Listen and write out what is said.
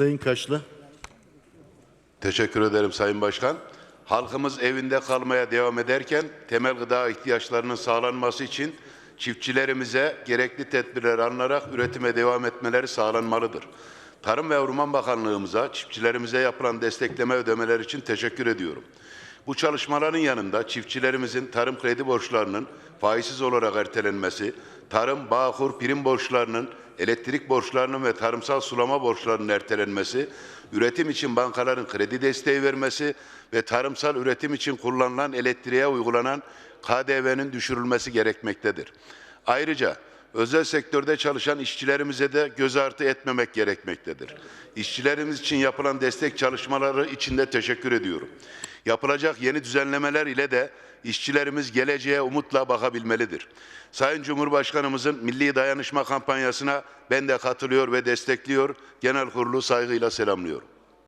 Sayın Kaşlı. Teşekkür ederim Sayın Başkan. Halkımız evinde kalmaya devam ederken temel gıda ihtiyaçlarının sağlanması için çiftçilerimize gerekli tedbirler alınarak üretime devam etmeleri sağlanmalıdır. Tarım ve Orman Bakanlığımıza çiftçilerimize yapılan destekleme ödemeler için teşekkür ediyorum. Bu çalışmaların yanında çiftçilerimizin tarım kredi borçlarının faizsiz olarak ertelenmesi, tarım, bağkur, prim borçlarının, elektrik borçlarının ve tarımsal sulama borçlarının ertelenmesi, üretim için bankaların kredi desteği vermesi ve tarımsal üretim için kullanılan elektriğe uygulanan KDV'nin düşürülmesi gerekmektedir. Ayrıca özel sektörde çalışan işçilerimize de göz ardı etmemek gerekmektedir. İşçilerimiz için yapılan destek çalışmaları için de teşekkür ediyorum. Yapılacak yeni düzenlemeler ile de işçilerimiz geleceğe umutla bakabilmelidir. Sayın Cumhurbaşkanımızın Milli Dayanışma kampanyasına ben de katılıyor ve destekliyor. Genel kurulu saygıyla selamlıyorum.